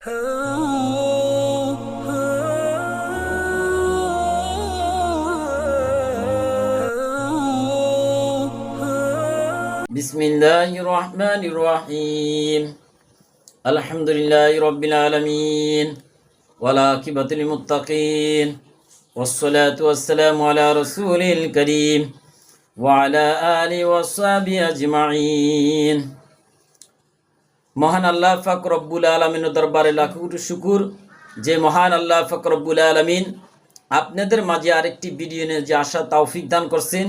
بسم الله الرحمن الرحيم الحمد لله رب العالمين والعاقبة للمتقين والصلاة والسلام على رسول الكريم وعلى آله وصحبه أجمعين মহান আল্লাহ ফাক রব্বুল আলমিনের দরবারে লাখ শুকুর। যে মহান আল্লাহ ফাক রব্বুল আলমিন আপনাদের মাঝে আরেকটি ভিডিও নিয়ে যে আশা, তৌফিক দান করছেন,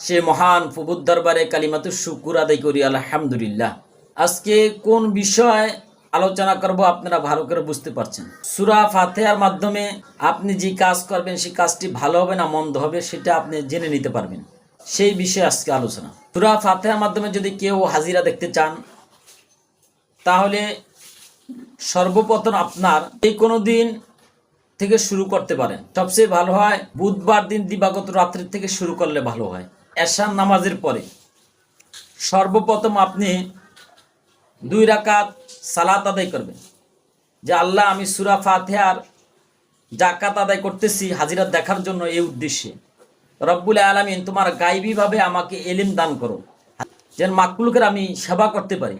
সে মহান ফুবুদ দরবারে কালিমাতু শুকুর আদায় করি, আলহামদুলিল্লাহ। আজকে কোন বিষয় আলোচনা করব আপনারা ভালো করে বুঝতে পারছেন। সুরা ফাতেহার মাধ্যমে আপনি যে কাজ করবেন, সেই কাজটি ভালো হবে না মন্দ হবে, সেটা আপনি জেনে নিতে পারবেন। সেই বিষয়ে আজকে আলোচনা। সুরা ফাতেহার মাধ্যমে যদি কেউ হাজিরা দেখতে চান তাহলে সর্বপ্রথম আপনার এই কোনো দিন থেকে শুরু করতে পারেন। সবচেয়ে ভালো হয় বুধবার দিন দিবাগত রাত্রি থেকে শুরু করলে ভালো হয়। এশান নামাজের পরে সর্বপ্রথম আপনি দুই রাকাত সালাত আদায় করবেন। যে আল্লাহ আমি সুরা ফাতেহার জাকাত আদায় করতেছি হাজিরা দেখার জন্য এই উদ্দেশ্যে। রব্বুল আলমিন তোমার গাইবীভাবে আমাকে এলিম দান করো। যেন মাকলুকের আমি সেবা করতে পারি।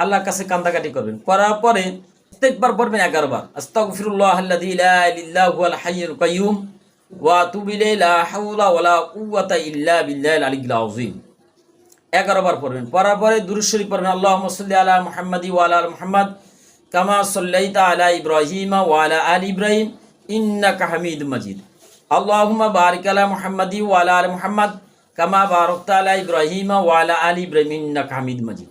আল্লাহর কাছে কান্দাকাটি করবেন। করার পরে প্রত্যেকবার পড়বেন এগারো বার। আস্তাগফিরুল্লাহ হুয়াল হাইয়ুল কাইয়্যুম ওয়া ইলাইহি, লা ওয়ালা কুওয়াতা ইল্লা বিল্লাহিল আলিয়্যিল আযীম। এগারো বার পড়বেন। পড়ার পরে দুরূদ শরীফ পড়বেন, আল্লাহুম্মা সাল্লি আলা মুহাম্মাদি ওয়া আলা আলি কামা সাল্লাইতা আলা ইব্রাহিম ওয়া আলা আলি ইব্রাহিম, ইন্নাকা হামিদুম মাজিদ। আল্লাহুম্মা বারিক আলা মুহাম্মাদি ওয়া আলা আলি মুহাম্মাদ, কামা বারাকতা আলা ইব্রাহিম ওয়া আলা আলি ইব্রাহিম, ইন্নাকা হামিদুম মাজিদ।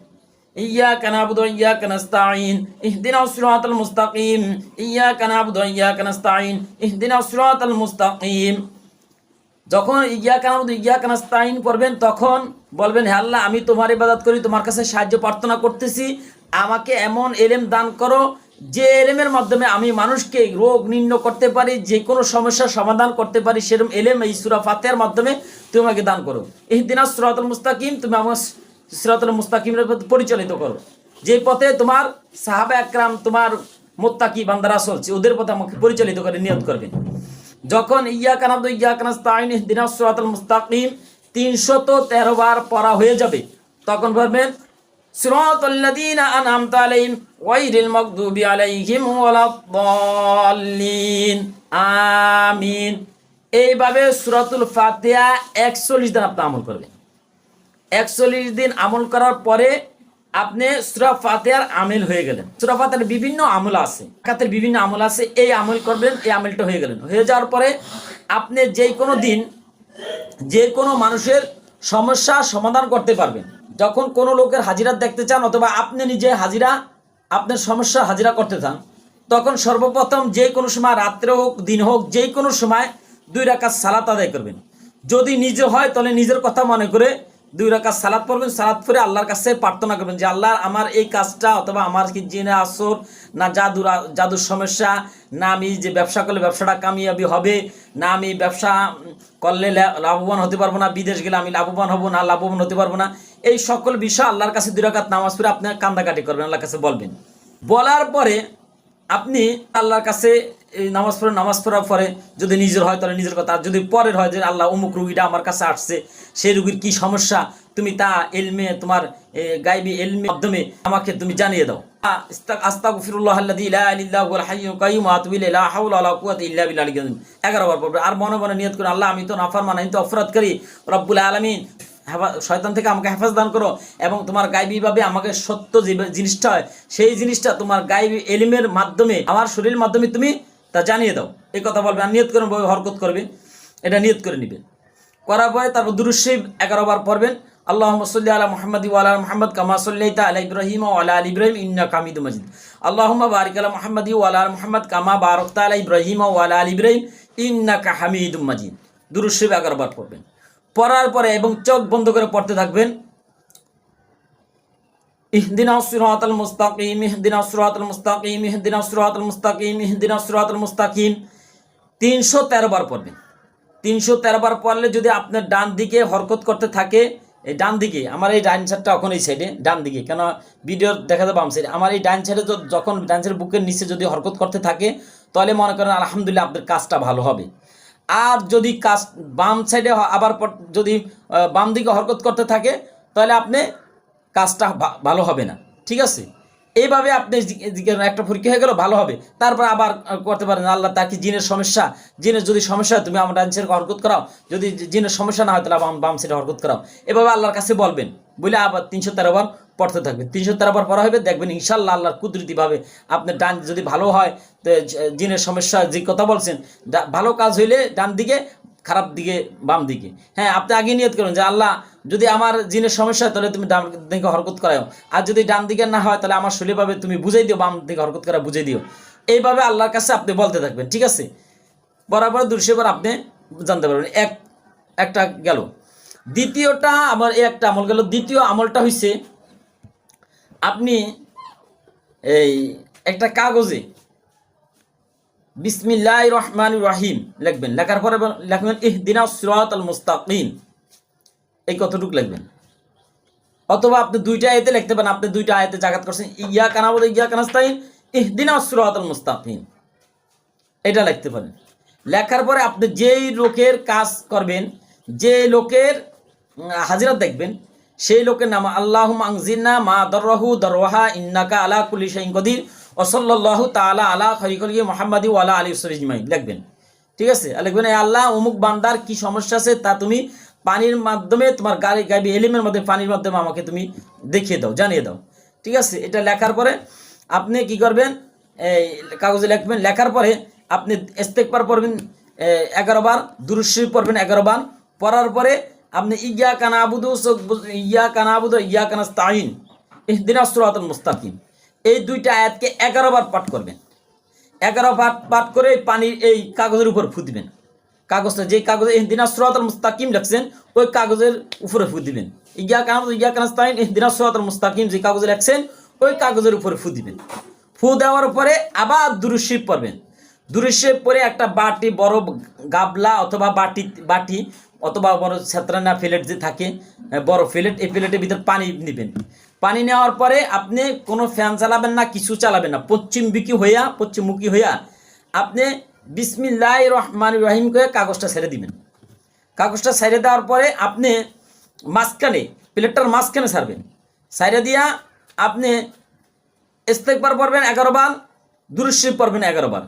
إياك نعبد وإياك نستعين اهدنا الصراط المستقيم إياك نعبد وإياك نستعين اهدنا الصراط المستقيم যখন ইয়া কানাবুদ ইয়া কানাস্তাইন করবেন তখন বলবেন হে আল্লাহ আমি তোমার ইবাদত করি তোমার কাছে সাহায্য প্রার্থনা করতেছি আমাকে এমন এলেম দান করো যে এলেমের মাধ্যমে আমি মানুষকে রোগ নির্ণয় করতে পারি যে কোনো সমস্যার সমাধান করতে পারি সেরকম এলেম এই সুরা ফাতেহার মাধ্যমে তুমি আমাকে দান করো এই দিনা সুরাতুল মুস্তাকিম তুমি আমার সিরাতুল মুস্তাকিমের পথে পরিচালিত করো। যে পথে তোমার সাহাবা একরাম, তোমার মোত্তাকি বান্দারা চলছে, ওদের পথে আমাকে পরিচালিত করে, নিয়ত করবেন যখন ইয়া কানাদ ইয়া কানাস্তাইন দিনা সিরাতুল মুস্তাকিম তিনশত তেরো বার পড়া হয়ে যাবে, তখন বলবেন আমিন। এইভাবে সূরাতুল ফাতিহা 41 দিন আপনি আমল করবেন একচল্লিশ দিন আমল করার পরে আপনি সুরা ফাতেহার আমেল হয়ে গেলেন। সুরা ফাতেহার বিভিন্ন আমল আছে। কাতের বিভিন্ন আমল আছে। এই আমল করবেন, এই আমলটা হয়ে গেলেন। হয়ে যাওয়ার পরে আপনি যে কোনো দিন যে কোনো মানুষের সমস্যা সমাধান করতে পারবেন। যখন কোনো লোকের হাজিরা দেখতে চান অথবা আপনি নিজে হাজিরা, আপনার সমস্যা হাজিরা করতে চান, তখন সর্বপ্রথম যে কোনো সময় রাত্রে হোক, দিন হোক, যে কোনো সময় দুই রাকাত সালাত আদায় করবেন। যদি নিজে হয়, তাহলে নিজের কথা মনে করে দুই রাকাত সালাত পড়বেন, সালাত পরে আল্লাহর কাছে প্রার্থনা করবেন যে, আল্লাহ, আমার এই কাজটা অথবা আমার কি জিনে আসর, না জাদুর জাদুর সমস্যা, না আমি যে ব্যবসা করলে ব্যবসাটা কামিয়াবি হবে, না আমি ব্যবসা করলে লাভবান হতে পারব না, বিদেশ গেলে আমি লাভবান হব না, লাভবান হতে পারব না। এই সকল বিষয় আল্লাহর কাছে দুই রাকাত নামাজ পড়ে আপনি কান্দাকাটি করবেন, আল্লাহর কাছে বলবেন। বলার পরে আপনি আল্লাহর কাছে নামাজ পড়ে, নামাজ পড়ার পরে যদি নিজের হয়, তাহলে নিজের কথা। যদি পরের হয় যে, আল্লাহ অমুক রুগীটা আমার কাছে আসছে সেই রুগীর কি সমস্যা? তুমি তা এলমে, তোমার গাইবি এলমের মাধ্যমে আমাকে তুমি জানিয়ে দাও। 11 বার পড়বে। আর মনে মনে নিয়ত করে, আল্লাহ আমি তো নাফরমান, আমি তো অপরাধ করি রব্বুল আলামিন। শয়তান থেকে আমাকে হেফাজ দান করো। এবং তোমার গাইবীভাবে আমাকে সত্য জিনিসটা হয়, সেই জিনিসটা তোমার গাইবি এলিমের মাধ্যমে, আমার শরীরের মাধ্যমে তুমি তা জানিয়ে দাও। এই কথা বলবে আর নিয়ত করে বই হরকত করবে। এটা নিয়ত করে নিবে। করার পরে তারপর দুরুশিব এগারো বার পড়বেন। আল্লাহ মসল্লি আলা মহম্মদ ওয়ালা মহম্মদ কামা সল্লাইতা আলা ইব্রাহিম ওয়ালা আল ইব্রাহিম ইন্না কামিদ মজিদ। আল্লাহ বারিক আলা মহম্মদ ওয়ালা মহম্মদ কামা বারকতা আলা ইব্রাহিম ওয়ালা আল ইব্রাহিম ইন্না কাহামিদ মজিদ। দুরুশিব এগারো বার পড়বেন। পড়ার পরে এবং চোখ বন্ধ করে পড়তে থাকবেন। اهدنا الصراط المستقيم اهدنا الصراط المستقيم اهدنا الصراط المستقيم اهدنا الصراط المستقيم তিনশো তেরো বার পড়বেন তিনশো তেরো বার পড়লে যদি আপনার ডান দিকে হরকত করতে থাকে এই ডান দিকে আমার এই ডান সাইডটা এখন এই সাইডে ডান দিকে কেন ভিডিও দেখা যাবে বাম সাইডে আমার এই ডান সাইডে তো যখন ডান সাইডের বুকের নিচে যদি হরকত করতে থাকে তাহলে মনে করেন আলহামদুলিল্লাহ আপনার কাজটা ভালো হবে আর যদি কাজ বাম সাইডে হ- আবার পর- যদি আহ, বাম দিকে হরকত করতে থাকে তাহলে আপনি কাজটা ভালো হবে না, ঠিক আছে? এইভাবে আপনি একটা পরীক্ষা হয়ে গেল, ভালো হবে। তারপর আবার করতে পারেন, আল্লাহ তার কি জিনের সমস্যা, জিনের যদি সমস্যা হয়, তুমি আমার ডান হরকত করাও। যদি জিনের সমস্যা না হয়, তাহলে বাম বাম সাইডে হরকত করাও। এভাবে আল্লাহর কাছে বলবেন। বলে আবার তিনশো তেরো বার পড়তে থাকবেন। তিনশো তেরো বার পড়া হবে, দেখবেন ইনশাল্লাহ আল্লাহর কুদরতিভাবে আপনার ডান, যদি ভালো হয় জিনের সমস্যা, যে কথা বলছেন ভালো কাজ হইলে ডান দিকে খারাপ দিকে, বাম দিকে। হ্যাঁ আপনি আগে নিয়ত করুন যে, আল্লাহ, যদি আমার জিনের সমস্যা হয়, তাহলে তুমি ডান দিকে হরকত করাও আর যদি ডান দিকে না হয়, তাহলে আমার শরীরভাবে তুমি বুঝাই দিও, বাম দিকে হরকত করা বুঝাই দিও। এইভাবে আল্লাহর কাছে আপনি বলতে থাকবেন, ঠিক আছে? বরাবর দুশোবার আপনি জানতে পারবেন। এক, একটা গেল। দ্বিতীয়টা আমার এই একটা আমল গেল। দ্বিতীয় আমলটা হইছে, আপনি এই একটা কাগজে বিসমিল্লাহ রহমান রাহিম লিখবেন। লেখার পরে লিখবেন ইহদিনা সিরাত আল মুস্তাকিম। এই কতটুকু লিখবেন? অথবা আপনি দুইটা আয়াতে লিখতে পারেন। আপনি দুইটা আয়তে জাগাত করছেন। ইয়া কানাবুদ ইয়া কানাস্তাইন ইহদিনা সিরাত আল মুস্তাকিম। এটা লিখতে পারেন। লেখার পরে আপনি যেই লোকের কাজ করবেন যে লোকের উম, হাজিরা দেখবেন সেই লোকের নাম আল্লাহ আংজিনা মা দরহু দরওয়াহা ইন্নাকা আলা কুলি শাইন কদির। ওসল্লাহু তাআলা আলা খরিকলি মোহাম্মদি ওয়ালা আলী সরিজমাই লিখবেন। ঠিক আছে? লিখবেন "এ আল্লাহ, অমুক বান্দার কি সমস্যা আছে তা তুমি পানির মাধ্যমে, তোমার গাড়ি গাবি এলিমের মধ্যে পানির মাধ্যমে আমাকে তুমি দেখিয়ে দাও, জানিয়ে দাও। ঠিক আছে? এটা লেখার পরে আপনি কি করবেন? এই কাগজে লিখবেন, লেখার পরে আপনি ইস্তেকবার পড়বেন এগারো বার পড়বেন এগারো বার। পড়ার পরে আপনি ইয়া কানা আবুদু ইয়া কানা আবুদু, ইয়া কানা স্তাইন ইহদিনা সুরাতুল মুস্তাকিম। এই দুইটা আয়াতকে এগারো বার পাঠ করবেন। এগারো পাঠ পাঠ করে পানির এই কাগজের উপর ফু দিবেন। কাগজটা যে কাগজে ইহদিনা সুরাতুল মুস্তাকিম লিখছেন, ওই কাগজের উপরে ফু দিবেন। মুস্তাকিম যে কাগজে লিখছেন, ওই কাগজের উপরে ফু দিবেন। ফু দেওয়ার পরে আবার দুরুশিব পড়বেন। দুরুশিব পরে একটা বাটি, বড় গাবলা অথবা বাটি বাটি অথবা বড় ছাত্রানা প্লেট যে থাকে, বড় প্লেট এই প্লেটের ভিতর পানি নেবেন পানি নেওয়ার পরে আপনি কোনো ফ্যান চালাবেন না, কিছু চালাবেন না। পশ্চিমমুখী হইয়া পশ্চিমমুখী হইয়া আপনি বিসমিল্লাহ রহমান রহিম করে কাগজটা ছেড়ে দিবেন। কাগজটা সাইডে দেওয়ার পরে আপনি মাঝখানে, প্লেটটার মাঝখানে ছাড়বেন। সাইডে দিয়া আপনি ইস্তেকবার পড়বেন এগারো বার দুরুশিব পড়বেন এগারো বার।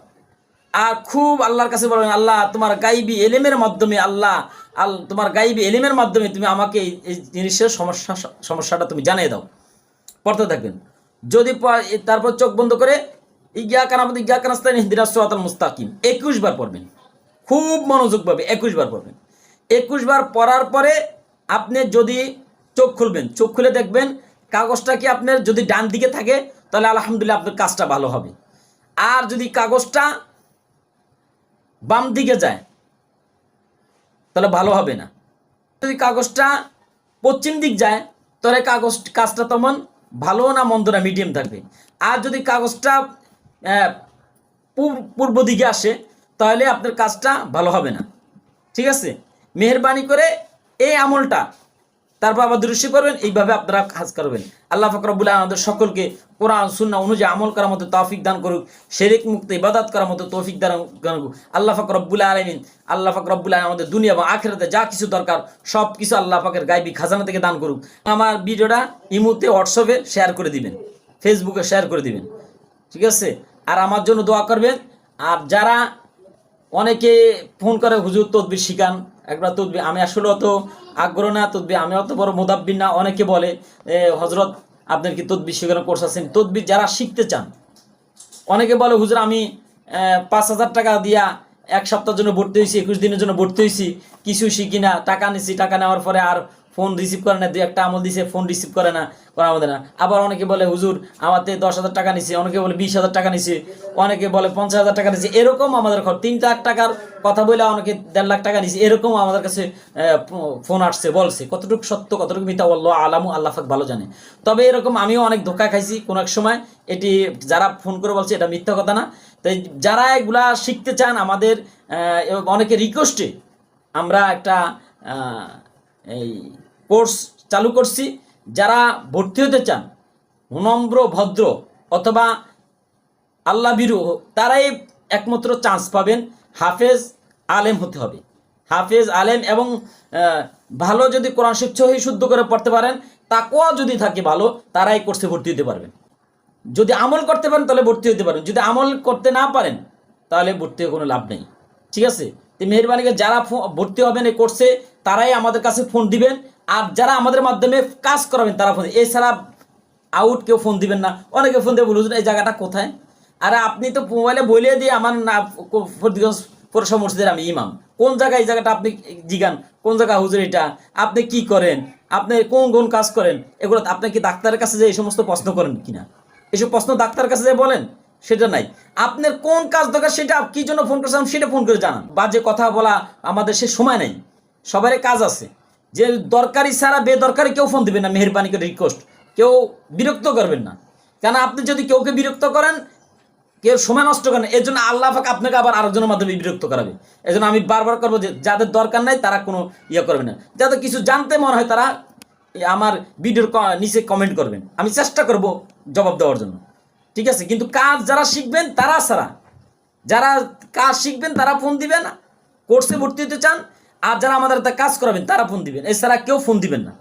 আর খুব আল্লাহর কাছে বলবেন, আল্লাহ, তোমার গাইবি এলেমের মাধ্যমে, আল্লাহ, আল, তোমার গাইবি এলেমের মাধ্যমে তুমি আমাকে এই জিনিসের সমস্যা, সমস্যাটা তুমি জানিয়ে দাও। পড়তে থাকবেন। যদি তারপর চোখ বন্ধ করে ইগিয়া কানামত ইগিয়া কানাস্তান হিন্দিরা সোয়াতাল মুস্তাকিম। একুশ বার পড়বেন। খুব মনোযোগ পাবে একুশ বার পড়বেন। একুশ বার পড়ার পরে আপনি যদি চোখ খুলবেন, চোখ খুলে দেখবেন, কাগজটা কি আপনার যদি ডান দিকে থাকে, তাহলে আলহামদুলিল্লাহ আপনার কাজটা ভালো হবে। আর যদি কাগজটা বাম দিকে যায়, তাহলে ভালো হবে না। যদি কাগজটা পশ্চিম দিক যায়, তাহলে কাগজ কাজটা তেমন ভালো না মন্দ না মিডিয়াম থাকবে। আর যদি কাগজটা পূর্ব দিকে আসে, তাহলে আপনার কাজটা ভালো হবে না। ঠিক আছে? মেহরবানি করে এই আমলটা তারপর আবার দৃশ্য করবেন এইভাবে আপনারা কাজ করবেন। আল্লাহ ফকরবুল আমাদের সকলকে কোরআন সুন্না অনুযায়ী আমল করার মতো তৌফিক দান করুক শেরিক মুক্ত ইবাদত করার মতো তৌফিক দান করুক। আল্লাহ ফকরবুল আলমিন, আল্লাহ ফকরবুল আলম আমাদের দুনিয়া এবং আখেরাতে যা কিছু দরকার সব কিছু আল্লাহ পাকের গাইবি খাজানা থেকে দান করুক। আমার ভিডিওটা ইমুতে, হোয়াটসঅ্যাপে শেয়ার করে দিবেন, ফেসবুকে শেয়ার করে দিবেন, ঠিক আছে? আর আমার জন্য দোয়া করবেন। আর যারা অনেকে ফোন করে, হুজুর তদবির শিখান, একবার তদবি আমি আসলে অত আগ্রহ না তদ্বি আমি অত বড় মোদাব্বির না, অনেকে বলে হজরত আপনার কি তদ্বির শেখানোর কোর্স আছেন তদবির যারা শিখতে চান, অনেকে বলে, হুজুর, আমি পাঁচ হাজার টাকা দিয়া এক সপ্তাহের জন্য ভর্তি হয়েছি, একুশ দিনের জন্য ভর্তি হয়েছি কিছু শিখি না, টাকা নিছি, টাকা নেওয়ার পরে আর ফোন রিসিভ করে না, দুই একটা আমল দিছে, ফোন রিসিভ করে না করা আমাদের না। আবার অনেকে বলে, হুজুর আমাতে দশ হাজার টাকা নিছে। অনেকে বলে, বিশ হাজার টাকা নিছে। অনেকে বলে, পঞ্চাশ হাজার টাকা নিছে। এরকম আমাদের খবর তিন লাখ টাকার কথা বলে অনেকে দেড় লাখ টাকা নিছে। এরকম আমাদের কাছে ফোন আসছে, বলছে। কতটুকু সত্য, কতটুকু মিথ্যা বলল আলামু, আল্লাহ ফাক ভালো জানে। তবে এরকম আমিও অনেক ধোকা খাইছি কোনো এক সময়। এটি যারা ফোন করে বলছে, এটা মিথ্যা কথা না। তাই যারা এগুলা শিখতে চান আমাদের অনেকে রিকোয়েস্টে আমরা একটা এই কোর্স চালু করছি। যারা ভর্তি হতে চান নম্র ভদ্র অথবা আল্লাহ বিরু তারাই একমাত্র চান্স পাবেন। হাফেজ আলেম হতে হবে। হাফেজ আলেম এবং ভালো যদি কোরআন শিব সহি শুদ্ধ করে পড়তে পারেন তাকোয়া যদি থাকে ভালো, তারাই কোর্সে ভর্তি হতে পারবেন। যদি আমল করতে পারেন, তাহলে ভর্তি হতে পারেন যদি আমল করতে না পারেন, তাহলে ভর্তি কোনো লাভ নেই। ঠিক আছে? তো মেহরবানি করে যারা ভর্তি হবেন এই কোর্সে, তারাই আমাদের কাছে ফোন দিবেন। আর যারা আমাদের মাধ্যমে কাজ করাবেন, তারা ফোন এছাড়া আউট কেউ ফোন দিবেন না। অনেকে ফোন দিয়ে বলুন এই জায়গাটা কোথায়? আরে আপনি তো মোবাইলে বলে দিয়ে আমার না পৌরসভা মসজিদের আমি ইমাম। কোন জায়গায় এই জায়গাটা আপনি জিগান? কোন জায়গা, হুজুর, এটা? আপনি কি করেন? আপনি কোন কোন কাজ করেন? এগুলো আপনি কি ডাক্তারের কাছে যে এই সমস্ত প্রশ্ন করেন কিনা? এসব প্রশ্ন ডাক্তারের কাছে যে বলেন, সেটা নাই। আপনার কোন কাজ দরকার সেটা কি জন্য ফোন করেছিলাম সেটা ফোন করে জানান। বা যে কথা বলা আমাদের সে সময় নেই। সবারই কাজ আছে। যে দরকারি ছাড়া বেদরকারি কেউ ফোন দিবেন না, মেহরবানি করে রিকোয়েস্ট কেউ বিরক্ত করবেন না। কেন আপনি যদি কেউকে বিরক্ত করেন, কেউ সময় নষ্ট করেন এর জন্য আল্লাহ পাক আপনাকে আবার আরেকজনের মাধ্যমে বিরক্ত করাবে। এই জন্য আমি বারবার করব যে, যাদের দরকার নাই তারা কোনো ইয়ে করবে না। যাদের কিছু জানতে মনে হয় তারা আমার ভিডিওর নিচে কমেন্ট করবেন। আমি চেষ্টা করব জবাব দেওয়ার জন্য। ঠিক আছে? কিন্তু কাজ যারা শিখবেন, তারা ছাড়া। যারা কাজ শিখবেন, তারা ফোন দিবেন কোর্সে ভর্তি হতে চান আর যারা আমাদের হাতে কাজ করাবেন, তারা ফোন দিবেন। এছাড়া কেউ ফোন দিবেন না।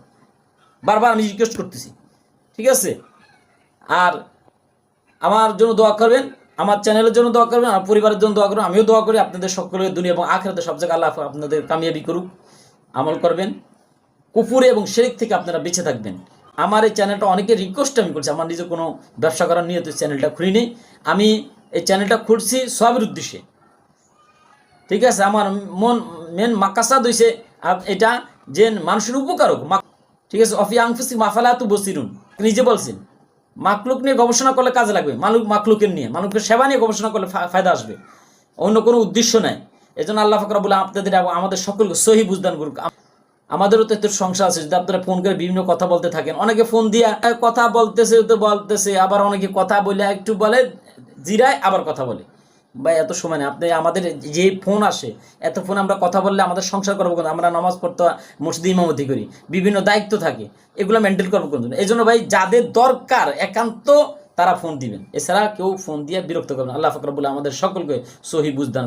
বারবার আমি রিকোয়েস্ট করতেছি। ঠিক আছে? আর আমার জন্য দোয়া করবেন, আমার চ্যানেলের জন্য দোয়া করবেন, আমার পরিবারের জন্য দোয়া করবেন, আমিও দোয়া করি, আপনাদের সকলের দুনিয়া এবং আখেরাতে সব জায়গায় আল্লাহ আপনাদের কামিয়াবি করুক, আমল করবেন। কুপুরে এবং শেরিক থেকে আপনারা বেঁচে থাকবেন। আমার এই চ্যানেলটা অনেকে রিকোয়েস্ট আমি করছি, আমার নিজে কোনো ব্যবসা করার নিয়ত চ্যানেলটা খুলিনি। আমি এই চ্যানেলটা খুলছি সবের উদ্দেশ্যে। ঠিক আছে? আমার মন মেন মাকাসাদ হইছে এটা যে মানুষের উপকারক। ঠিক আছে অফি আংফুসি মাফালা তু বসিরুন নিজে বলছেন মাকলুক নিয়ে গবেষণা করলে কাজে লাগবে মালুক মাকলুকের নিয়ে মানুষের সেবা নিয়ে গবেষণা করলে ফায়দা আসবে। অন্য কোনো উদ্দেশ্য নাই। এই জন্য আল্লাহ ফাকরা বলে আপনাদের এবং আমাদের সকলকে সহি বুঝদান করুক। আমাদেরও তো একটু সংসার আছে যদি আপনারা ফোন করে বিভিন্ন কথা বলতে থাকেন। অনেকে ফোন দিয়া "এ, কথা বলতেছে তো বলতেছে আবার অনেকে কথা বলে একটু বলে জিরায় আবার কথা বলে। ভাই এত সময় নেই। আপনি আমাদের যে ফোন আসে, এত ফোন আমরা কথা বললে আমাদের সংসার করব কিন্তু আমরা নামাজ পড়তে মসজিদ ইমামতি করি, বিভিন্ন দায়িত্ব থাকে, এগুলো মেনটেন করব কিন্তু এই জন্য ভাই, যাদের দরকার, একান্ত তারা ফোন দিবেন। এছাড়া কেউ ফোন দিয়ে বিরক্ত করবেন আল্লাহ ফকরাবুল্লাহ আমাদের সকলকে সহি বুঝদান